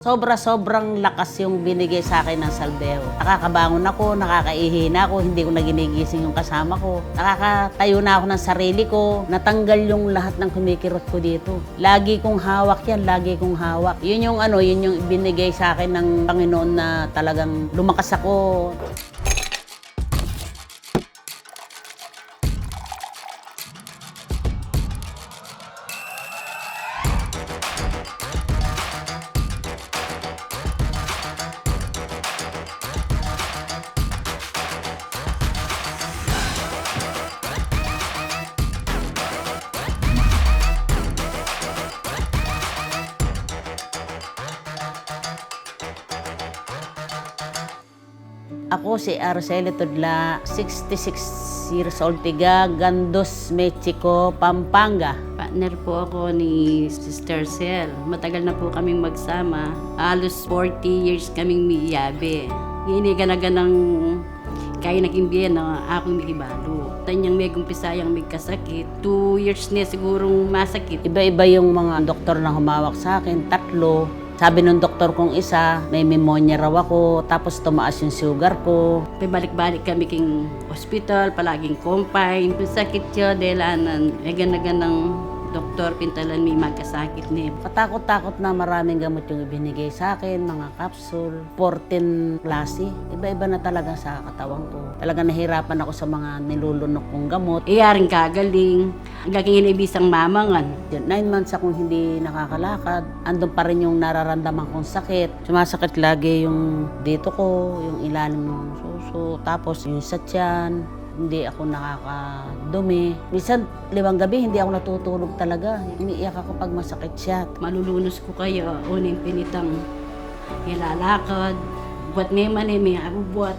Sobra-sobrang lakas yung binigay sa akin ng salbeo. Nakakabangon ako, nakakaihi na ako, hindi ko naginigising yung kasama ko. Nakakatayo na ako ng sarili ko, natanggal yung lahat ng kumikirot ko dito. Lagi kong hawak yan, lagi kong hawak. Yun yung ano, yun yung binigay sa akin ng Panginoon na talagang lumakas ako. Ako si Arceli Tudla, 66 years old, tiga Gandos, Mexico, Pampanga. Partner po ako ni Sister Cel. Matagal na po kaming magsama. Halos 40 years kaming miyabe. Iniga-naga ng kaya naging biyan na akong mikibalo. Tanyang may gumpisayang may kasakit. Two years na sigurong masakit. Iba-iba yung mga doktor na humawak sa akin, tatlo. Sabi nung doktor kong isa, may pneumonia raw ako, tapos tumaas yung sugar ko. May balik-balik kami king hospital, palaging confine. May sakit siya dahil anan, egan-nagan ng doktor, pintalan may magkasakit niya. Katakot-takot na maraming gamot yung ibinigay sa akin, mga capsule, 14 klase. Iba-iba na talaga sa katawan ko. Talaga nahirapan ako sa mga nilulunok kong gamot. Iyaring kagaling, hanggang inibisang mamangan. Nine months akong hindi nakakalakad. Andun pa rin yung nararamdaman kong sakit. Sumasakit lagi yung dito ko, yung ilalim ng suso, tapos yung sa tiyan. Hindi ako nakakadumi. Minsan, limang gabi, hindi ako natutulog talaga. Umiiyak ako pag masakit siya. Malulunos ko kayo, uning pinitang ilalakad. Buat may mani, may abubuat.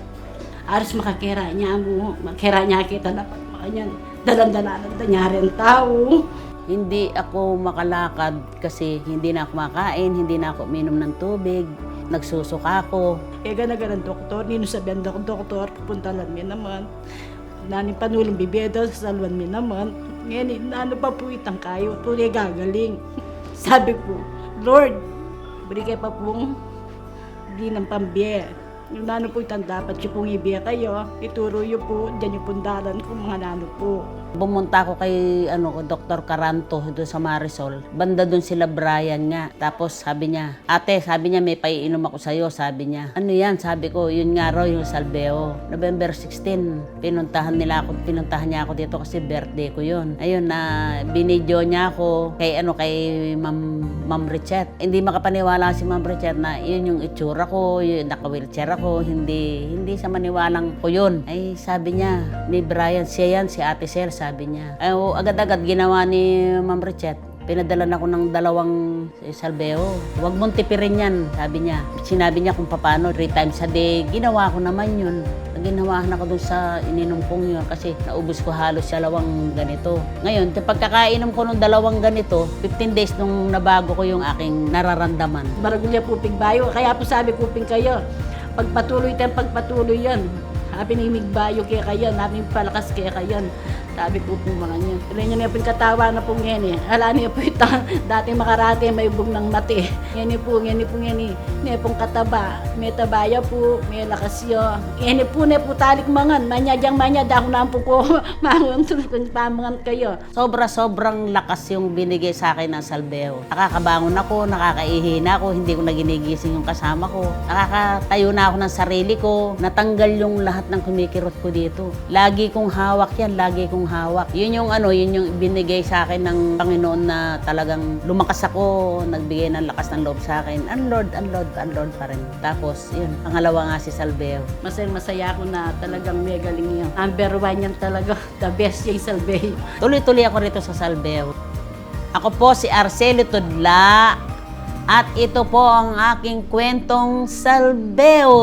Aras makakira niya mo, makira niya kita dapat makanyan. Dalan-dalanan ta niya rin tao. Hindi ako makalakad kasi hindi na ako makain, hindi na ako minom ng tubig. Nagsusuka ako. Eh, gana-gana doktor, nino sabihan ako doktor, pupuntalan mi naman. Nani panulong bibeda, sasalwan mi naman. Ngayon, ano pa po itang kayo, tuloy gagaling. Sabi ko, Lord, beri kayo pa pong di ng pambiye. Yung nano po itang dapat yung pong ibiya kayo, ituro yung po, dyan yung pundalan kung mga nano po. Bumunta ako kay ano, Dr. Caranto doon sa Marisol. Banda doon sila Brian nga. Tapos sabi niya, ate, sabi niya may paiinom ako sa'yo. Sabi niya, ano yan? Sabi ko, yun nga raw yung salbeo. November 16, pinuntahan nila ako, pinuntahan niya ako dito kasi birthday ko yun. Ayun na, binidyo niya ako kay ano, kay Ma'am, Ma'am Richet. Hindi makapaniwala si Ma'am Richet na yun yung itsura ko, yun, naka-wheelchair ako. Hindi, hindi sa maniwalang ko yun. Ay, sabi niya, ni Brian, siya yan, si Ate Sel, sabi niya. Ay, oh, agad-agad ginawa ni Ma'am Richet. Pinadala na ako ng dalawang salbeo. Huwag mong tipirin yan, sabi niya. Sinabi niya kung paano, three times a day. Ginawa ko naman yun. Ginawahan ako dun sa ininom kong yun kasi naubos ko halos dalawang ganito. Ngayon, pagkakainom ko ng dalawang ganito, 15 days nung nabago ko yung aking nararamdaman. Baragulya po pigbayo, kaya po sabi ko ping kayo, pagpatuloy tayong pagpatuloy yan. Sabi ni Migbayo kaya kayan, namin palakas kaya kayan. Sabi po po mga niya. Kaya niya niya po katawa na po ngayon eh. Ala niya po ito, dati makarate may bug ng mati. Yan po, yan po yan eh. Niya pong kataba, may tabaya po, may lakas yo. Yan po niya po talik mangan, manyadyang manya, dako na po ko, mangan kung pamangan kayo. Sobra-sobrang lakas yung binigay sa akin ng salbeo. Nakakabangon ako, nakakaihi na ako, hindi ko naginigising yung kasama ko. Nakakatayo na ako ng sarili ko, natanggal yung lahat ng kumikirot ko dito. Lagi kong hawak yan, lagi kong hawak. Yun yung ano, yun yung binigay sa akin ng Panginoon na talagang lumakas ako, nagbigay ng lakas ng loob sa akin. Ang Lord, ang Lord, ang Lord pa rin. Tapos, yun, pangalawa nga si salbeo. Masaya masaya ako na talagang may galing yan. Number one yan talaga. The best yung salve. Tuloy-tuloy ako rito sa Salbeo. Ako po si Arcelo Tudla at ito po ang aking kwentong Salbeo.